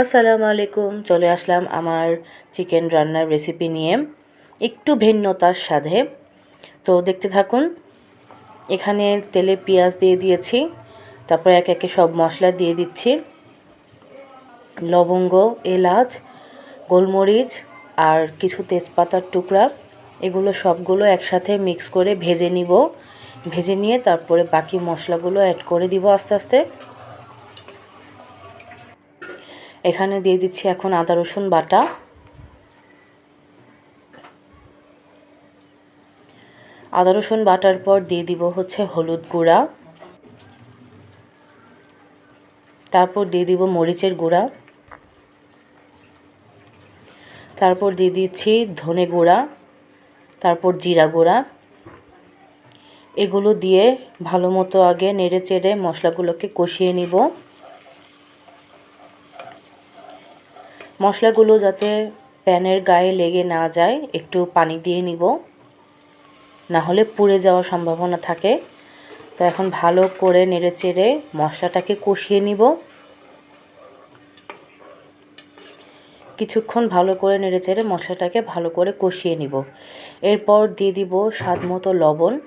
আসসালামু আলাইকুম। চলে আসলাম আমার চিকেন রান্নার রেসিপি নিয়ে একটু ভিন্নতার স্বাদে। তো দেখতে থাকুন, এখানে তেলে পেঁয়াজ দিয়ে দিয়েছি, তারপরে এক একে সব মশলা দিয়ে দিচ্ছি। লবঙ্গ, এলাচ, গোলমরিচ আর কিছু তেজপাতার টুকরা, এগুলো সবগুলো একসাথে মিক্স করে ভেজে নিব। ভেজে নিয়ে তারপরে বাকি মশলাগুলো অ্যাড করে দিব আস্তে আস্তে। এখানে দিয়ে দিচ্ছি এখন আদা, রসুন বাটা। আদা, রসুন বাটার পর দিয়ে দিব হচ্ছে হলুদ গুঁড়া। তারপর দিয়ে দিব মরিচের গুঁড়া। তারপর দিয়ে দিচ্ছি ধনে গুঁড়া, তারপর জিরা গুঁড়া। এগুলো দিয়ে ভালো মতো আগে নেড়ে চেড়ে মশলাগুলোকে কষিয়ে নিব। মশলাগুলো যাতে প্যানের গায়ে লেগে না যায়, একটু পানি দিয়ে নিব। না হলে পুড়ে যাওয়ার সম্ভাবনা থাকে। তো এখন ভালো করে নেড়ে চেড়ে মশলাটাকে কষিয়ে নিব। কিছুক্ষণ ভালো করে নেড়ে চেড়ে মশলাটাকে ভালো করে কষিয়ে নিব। এরপর দিয়ে দিব স্বাদ মতো লবণ।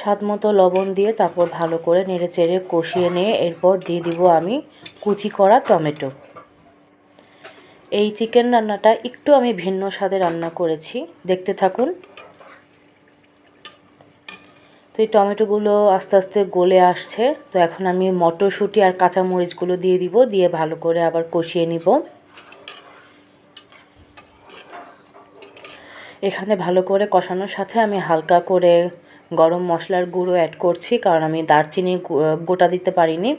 স্বাদ মতো লবণ দিয়ে তারপর ভালো করে নেড়ে চেড়ে কষিয়ে নিয়ে এরপর দিয়ে দিব আমি কুচি করা টমেটো। এই চিকেন রান্নাটা একটু আমি ভিন্ন স্বাদে রান্না করেছি, দেখতে থাকুন। তো এই টমেটোগুলো আস্তে আস্তে গলে আসছে, তো এখন আমি মটরশুঁটি আর কাঁচামরিচগুলো দিয়ে দিব, দিয়ে ভালো করে আবার কষিয়ে নিব। এখানে ভালো করে কষানোর সাথে আমি হালকা করে গরম মশলার গুঁড়ো অ্যাড করছি, কারণ আমি দারচিনি গোটা দিতে পারিনি।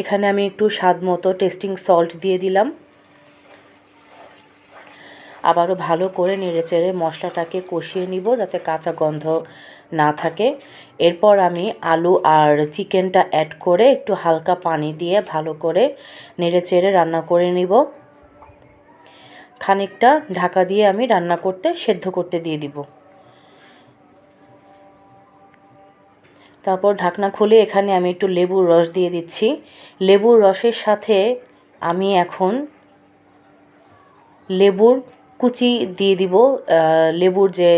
এখানে আমি একটু স্বাদ মতো টেস্টিং সল্ট দিয়ে দিলাম। আবারও ভালো করে নেড়ে চেড়ে মশলাটাকে কষিয়ে নিব যাতে কাঁচা গন্ধ না থাকে। এরপর আমি আলু আর চিকেনটা অ্যাড করে একটু হালকা পানি দিয়ে ভালো করে নেড়ে চেড়ে রান্না করে নিব। খানিকটা ঢাকা দিয়ে আমি রান্না করতে সেদ্ধ করতে দিয়ে দিব। তারপর ঢাকনা খুলে এখানে আমি একটু লেবুর রস দিয়ে দিচ্ছি। লেবুর রসের সাথে আমি এখন লেবুর কুচি দিয়ে দিব লেবুর যে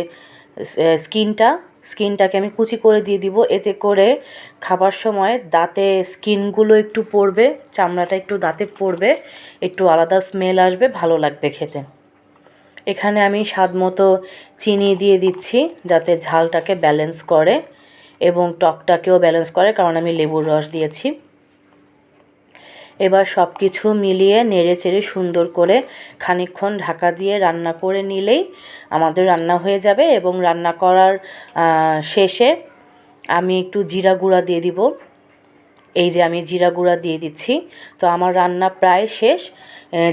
স্কিনটা, স্কিনটাকে আমি কুচি করে দিয়ে দিব। এতে করে খাবার সময় দাঁতে স্কিনগুলো একটু পড়বে, চামড়াটা একটু দাঁতে পড়বে, একটু আলাদা স্মেল আসবে, ভালো লাগবে খেতে। এখানে আমি স্বাদ মতো চিনি দিয়ে দিচ্ছি যাতে ঝালটাকে ব্যালেন্স করে। এবং টকটাকেও ব্যালেন্স করে, কারণ আমি লেবুর রস দিয়েছি। এবার সব কিছু মিলিয়ে নেড়ে চেড়ে সুন্দর করে খানিকক্ষণ ঢাকা দিয়ে রান্না করে নিলেই আমাদের রান্না হয়ে যাবে এবং রান্না করার শেষে আমি একটু জিরা গুঁড়া দিয়ে দিব। এই যে আমি জিরা গুঁড়া দিয়ে দিচ্ছি। তো আমার রান্না প্রায় শেষ।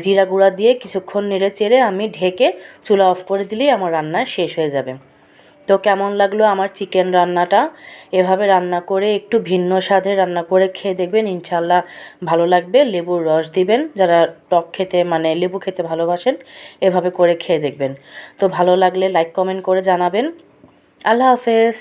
জিরা গুঁড়া দিয়ে কিছুক্ষণ নেড়ে চেড়ে আমি ঢেকে চুলা অফ করে দিলেই আমার রান্না শেষ হয়ে যাবে। তো কেমন লাগল আমার চিকেন রান্নাটা? এভাবে রান্না করে একটু ভিন্ন স্বাদে রান্না করে খেয়ে দেখবেন ইনশাল্লাহ ভালো লাগবে। লেবুর রস দিবেন, যারা টক খেতে মানে লেবু খেতে ভালোবাসেন, এভাবে করে খেয়ে দেখবেন। তো ভালো লাগলে লাইক কমেন্ট করে জানাবেন। আল্লাহ হাফেজ।